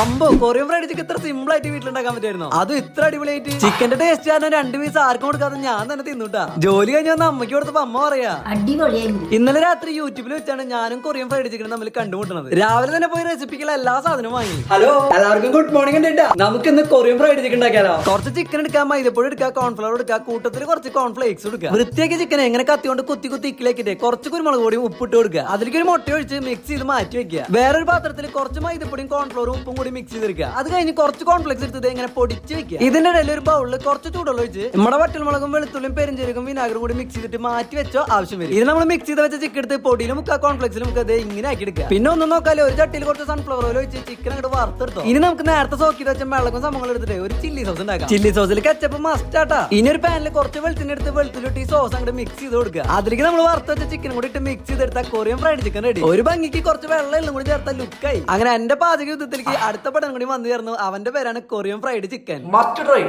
അമ്പോ Korean fried chicken ഇത്ര simple ആയിട്ട് വീട്ടിലുണ്ടാക്കാൻ പറ്റുമായിരുന്നു? അത് ഇത്ര അടിപൊളിയായിട്ട്. ചിക്കന്റെ ടേസ്റ്റ് കാരണം രണ്ട് പീസ് ആർക്കും കൊടുക്കാതെ ഞാൻ തന്നെ തിന്നുട്ടാ ജോലി കഴിഞ്ഞാൽ വന്ന അമ്മയ്ക്ക് കൊടുത്തപ്പോ അമ്മ പറയാ ഇന്നലെ രാത്രി യൂട്യൂബിൽ വെച്ചാണ് ഞാനും കൊറിയൻ ഫ്രൈഡ് ചിക്കൻ തമ്മിൽ കണ്ടുമുട്ടുന്നത് രാവിലെ തന്നെ പോയി റെസിപ്പിക്കുള്ള എല്ലാ സാധനവും വാങ്ങി. ഹലോ എല്ലാവർക്കും ഗുഡ് മോർണിംഗ് ഉണ്ട് നമുക്ക് ഇന്ന് കൊറിയൻ ഫ്രൈഡ് ചിക്കൻ ഉണ്ടാക്കിയാലോ? കുറച്ച് ചിക്കൻ എടുക്കാം മൈദപ്പൊടി എടുക്കുക കോൺഫ്ലവർ എടുക്കുക കൂട്ടത്തിൽ കുറച്ച് കോൺഫ്ലേക്സ് എടുക്കുക വൃത്തിയാക്കി ചിക്കൻ എങ്ങനെ കത്തിയോണ്ട് കുത്തി കുത്തി ഇക്കിലേക്കിട്ട് കുറച്ച് കുരുമുളക് പൊടിയും ഉപ്പിട്ട് കൊടുക്കുക. അതിലേക്ക് ഒരു മുട്ട ഒഴിച്ച് മിക്സ് ചെയ്ത് മാറ്റി വെക്കുക. വേറൊരു പാത്രത്തിൽ കുറച്ച് മൈദപ്പൊടിയും കോൺഫ്ലവറും ഉപ്പും കൂടി മിക്സ് ചെയ്തെടുക്കുക. അത് കഴിഞ്ഞ് കുറച്ച് കോൺഫ്ലേക്സ് എടുത്തത് ഇങ്ങനെ പൊടിച്ച് വെക്കുക. ഇതിന്റെ ഇടയിൽ ഒരു ബൗളിൽ കുറച്ച് ചൂടുള്ള ഒഴിച്ച് നമ്മുടെ വറ്റൽമുളകും വെളുത്തുള്ളിയും പെരിഞ്ചീരകം വിനാഗിരും കൂടി മിക്സ് ചെയ്തിട്ട് മാറ്റി വെച്ചോ ആവശ്യം വരും. ഇത് നമ്മൾ മിക്സ് ചെയ്ത് വെച്ച ചിക്കൻ എടുത്ത് പൊടിയിലും മുക്കാ കോൺഫ്ലെക്സിലും മുക്കുക ദേ ഇങ്ങനെ ആക്കി എടുക്കുക. പിന്നെ ഒന്നും നോക്കാല്ലേ ഒരു ചട്ടിയിൽ കുറച്ച് സൺഫ്ലവർ ഓയിൽ ഒഴിച്ച് ചിക്കൻ അങ്ങോട്ട് വറുത്തെടുത്തോ. ഇനി നമുക്ക് നേരത്തെ സോക്ക് വെച്ച വെള്ളക്കും സംഭവങ്ങൾ എടുത്തിട്ട് ഒരു ചില്ലി സോസ് ഉണ്ടാക്കാം. ചില്ലി സോസിൽ കച്ചപ്പ് മസ്റ്റ് ആട്ടാ. ഇനി ഒരു പാനിൽ കുറച്ച് വെളുത്തുള്ളി എടുത്ത് വെളുത്തുള്ളി ഇട്ട് ഈ സോസ് അങ്ങോട്ട് മിക്സ് ചെയ്ത് കൊടുക്കുക. അതിലേക്ക് നമ്മൾ വറുത്ത് വെച്ച ചിക്കൻ കൂടി ഇട്ട് മിക്സ് ചെയ്തെടുത്ത കൊറിയൻ ഫ്രൈഡ് ചിക്കൻ റെഡി ഒരു ഭംഗിക്ക് കുറച്ച് വെള്ളം എല്ലാം കൂടി ചേർത്താൽ ലുക്കായി അങ്ങനെ എന്റെ പാചക യുദ്ധത്തിലേക്ക് അടുത്ത പടം കൂടി വന്നു ചേർന്നു. അവന്റെ പേരാണ് Korean fried chicken. Must try